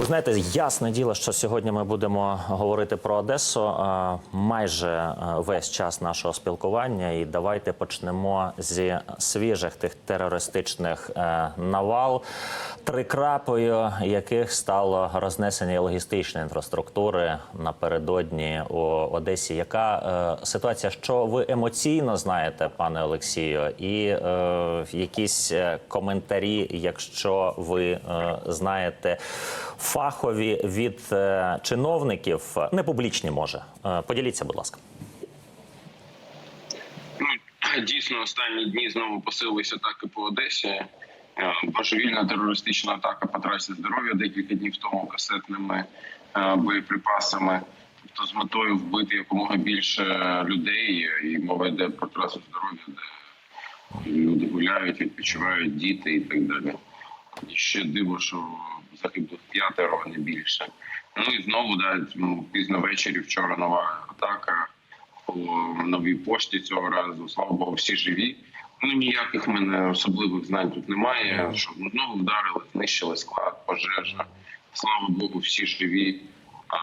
Ви знаєте, ясне діло, що сьогодні ми будемо говорити про Одесу майже весь час нашого спілкування. І давайте почнемо зі свіжих тих терористичних е, навал, трикрапою яких стало рознесення логістичної інфраструктури напередодні у Одесі. Яка е, ситуація? Що ви емоційно знаєте, пане Олексію, і е, якісь е, коментарі, якщо ви е, знаєте фахові від е, чиновників, не публічні може. Е, поділіться, будь ласка. Ну дійсно останні дні знову посилилися атаки по Одесі. Е, Божевільна терористична атака по трасі здоров'я декілька днів тому касетними е, боєприпасами, тобто з метою вбити якомога більше людей. І мова йде про трасу здоров'я, де люди гуляють, відпочивають діти і так далі. І ще диво, що загиблих п'ятеро, а не більше. Ну і знову да, м, пізно ввечері вчора нова атака по новій пошті цього разу. Слава Богу, всі живі. Ну ніяких мене особливих знань тут немає. Що ну, знову вдарили, знищили склад, пожежа. Слава Богу, всі живі, а,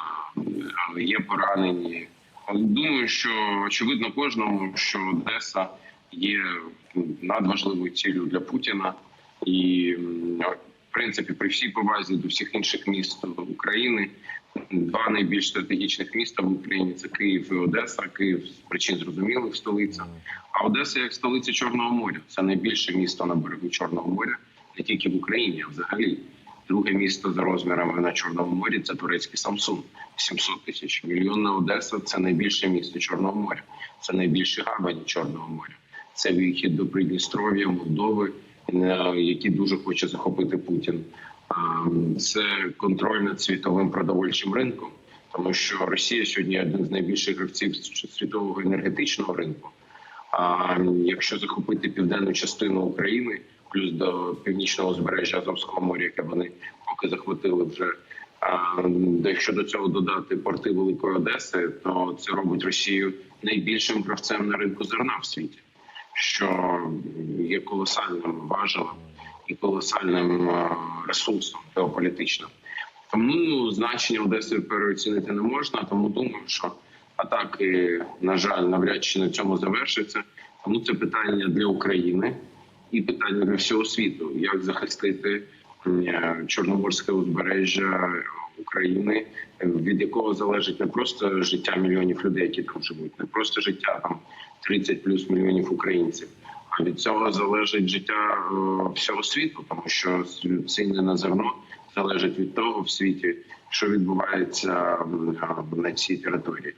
але є поранені. Думаю, що очевидно кожному, що Одеса є надважливою цілею для Путіна, і принципі, при всій повазі до всіх інших міст України, два найбільш стратегічних міста в Україні це Київ і Одеса. Київ з причин зрозумілих столиця. А Одеса як столиця Чорного моря. Це найбільше місто на берегу Чорного моря, не тільки в Україні, а взагалі. Друге місто за розмірами на Чорному морі це турецький Самсун, 700 тисяч. Мільйонна Одеса це найбільше місто Чорного моря, це найбільші гавані Чорного моря. Це вихід до Придністров'я, Молдови, які дуже хоче захопити Путін. А, Це контроль над світовим продовольчим ринком, тому що Росія сьогодні один з найбільших гравців світового енергетичного ринку. А якщо захопити південну частину України, плюс до північного узбережжя Азовського моря, яке вони поки захватили вже. Якщо до цього додати порти Великої Одеси, то це робить Росію найбільшим гравцем на ринку зерна в світі, що є колосальним важелем і колосальним е, ресурсом геополітичним. Тому значення Одеси переоцінити не можна. Тому думаю, що атаки, на жаль, навряд чи на цьому завершаться. Тому це питання для України і питання для всього світу: як захистити е, чорноморське узбережжя України, від якого залежить не просто життя мільйонів людей, які там живуть, не просто життя там 30 плюс мільйонів українців. А від цього залежить життя е, всього світу, тому що ціни на зерно залежать від того в світі, що відбувається на цій території.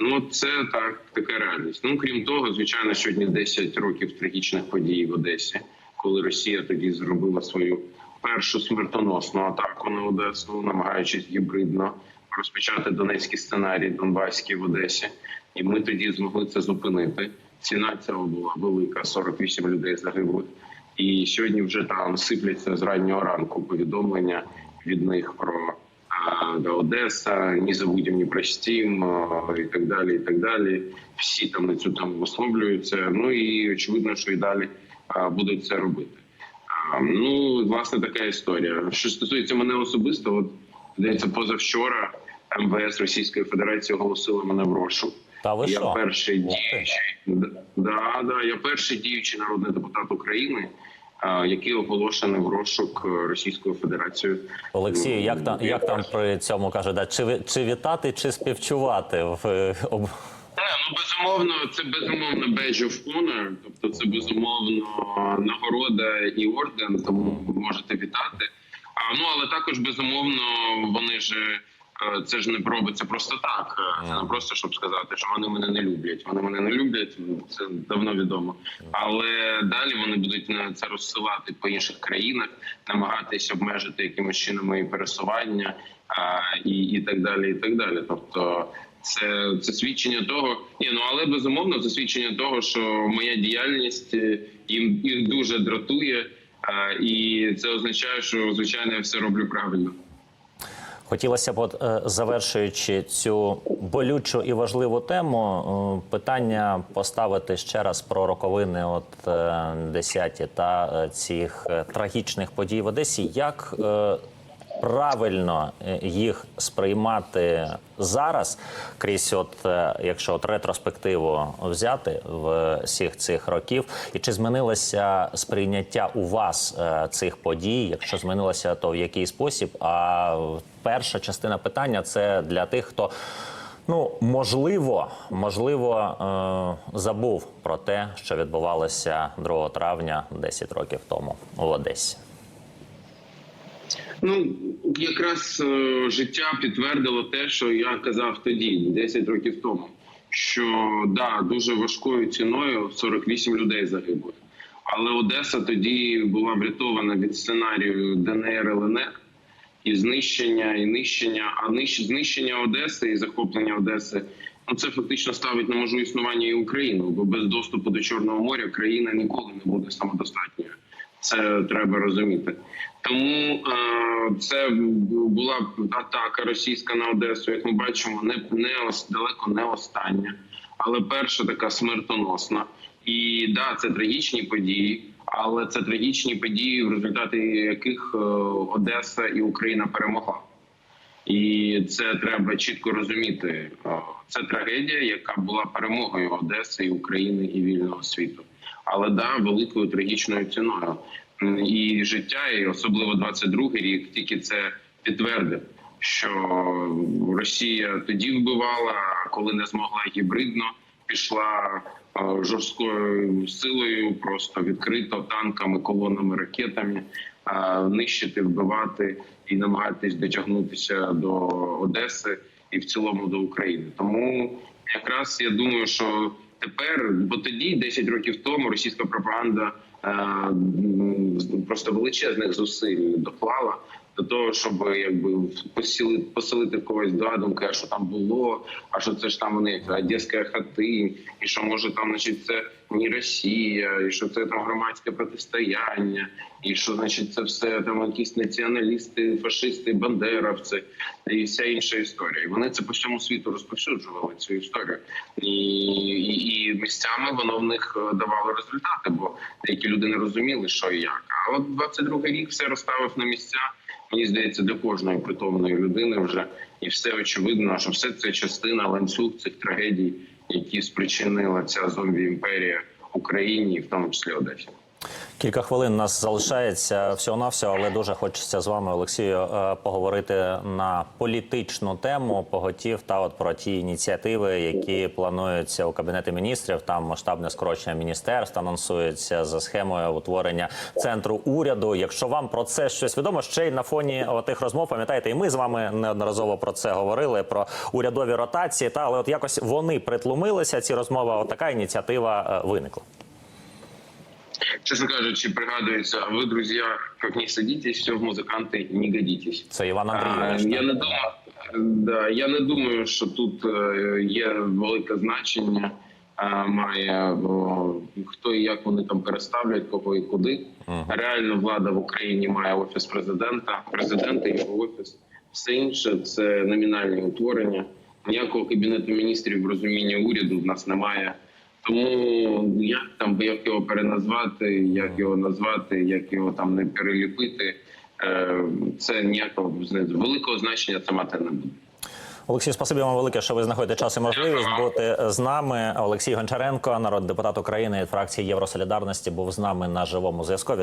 Ну, це так, така реальність. Ну крім того, звичайно, сьогодні 10 років трагічних подій в Одесі, коли Росія тоді зробила свою першу смертоносну атаку на Одесу, намагаючись гібридно розпочати донецький сценарій Донбаський в Одесі, і ми тоді змогли це зупинити. Ціна цього була велика: 48 людей загиблих. І сьогодні вже там сипляться з раннього ранку повідомлення від них про а, Одеса, не забудем, не простим а, і так далі. І так далі. Всі там на цю тему висловлюються. Ну і очевидно, що і далі а, будуть це робити. Ну, власне, така історія. Що стосується мене особисто, от здається, позавчора МВС Російської Федерації оголосили мене в розшук. Та ви Я що? перший діючий да, да, я перший діючий народний депутат України, а, який оголошений в розшук е, Російською Федерацією. Олексію, як там як там при цьому каже, да, чи чи вітати, чи співчувати в е, об... Ну безумовно, це безумовно badge of honor, тобто це безумовно нагорода і орден, тому ви можете вітати. А ну але також безумовно вони ж. е, Це ж не робиться просто так. е, Це не просто щоб сказати, що вони мене не люблять. Вони мене не люблять. Це давно відомо. Але далі вони будуть на це розсилати по інших країнах, намагатись обмежити якимось чином мої пересування а, і, і так далі. І так далі. Тобто, це, це свідчення того, ні, ну але безумовно це свідчення того, що моя діяльність е, їм їх дуже дратує, а, і це означає, що звичайно я все роблю правильно. Хотілося б, е, завершуючи цю болючу і важливу тему, е, питання поставити ще раз про роковини, от е, 10 та е, цих е, трагічних подій в Одесі. Як е, правильно е, їх сприймати зараз, крізь, от е, якщо от ретроспективу взяти в всіх цих років, і чи змінилося сприйняття у вас е, цих подій? Якщо змінилося, то в який спосіб? А перша частина питання це для тих, хто. Ну, можливо, можливо, забув про те, що відбувалося 2 травня 10 років тому в Одесі. Ну якраз е, життя підтвердило те, що я казав тоді, 10 років тому. Що да, дуже важкою ціною 48 людей загиблих. Але Одеса тоді була врятована від сценарію ДНР ЛНР і знищення, і нищення. А нищ- знищення Одеси і захоплення Одеси ну це фактично ставить на межу існування і Україну, бо без доступу до Чорного моря країна ніколи не буде самодостатньою. Це треба розуміти. Тому е, це була атака російська на Одесу. Як ми бачимо, не, не далеко не остання, але перша така смертоносна. І да, це трагічні події, але це трагічні події, в результаті яких е, Одеса і Україна перемогла. І це треба чітко розуміти. Е, Це трагедія, яка була перемогою Одеси і України і вільного світу. Але да, великою трагічною ціною. І життя, і особливо 22-й рік, тільки це підтвердив, що Росія тоді вбивала, коли не змогла гібридно, пішла е, жорсткою силою, просто відкрито танками, колонами, ракетами е, нищити, вбивати і намагатись дотягнутися до Одеси і в цілому до України. Тому якраз я думаю, що тепер, бо тоді, 10 років тому, російська пропаганда е, просто величезних зусиль доклала до того, щоб якби посілити, поселити когось два думки, а що там було, а що це ж там вони одеська хатинь, і що може там, значить, це не Росія, і що це там громадське протистояння, і що значить це все там якісь націоналісти, фашисти, бандеровці і вся інша історія. І вони це по всьому світу розповсюджували цю історію, і, і, і місцями воно в них е, давало результати, бо деякі люди не розуміли, що і як. А от 22-й рік все розставив на місця. Мені здається, для кожної притомної людини вже і все очевидно, що все це частина ланцюг цих трагедій, які спричинила ця зомбі імперія Україні, в тому числі Одесі. Кілька хвилин нас залишається всього навсього, але дуже хочеться з вами, Олексію, е, поговорити на політичну тему поготів та от про ті ініціативи, які плануються у кабінеті міністрів. Там масштабне скорочення міністерств анонсується за схемою утворення центру уряду. Якщо вам про це щось відомо, ще й на фоні тих розмов, пам'ятаєте, і ми з вами неодноразово про це говорили про урядові ротації. Та але от якось вони притлумилися. Ці розмови, от така ініціатива е, виникла. Чесно кажучи, пригадується, ви, друзі, як не садитесь, все в музиканти не годитесь. Це Іван Андрійович. Я не думаю, да, я не думаю, що тут е, є велике значення. е, Має о, хто і як вони там переставлять, кого і куди. Реально влада в Україні має офіс президента, президента і його офіс. Все інше це номінальні утворення. Ніякого кабінету міністрів в розумінні уряду в нас немає. Тому як там як його переназвати, як його назвати, як його там не переліпити, е, це ніякого великого значення це мати не буде. Олексій, спасибі вам велике, що ви знаходите час і можливість бути з нами. Олексій Гончаренко, народний депутат України від фракції Євросолідарності, був з нами на живому зв'язку.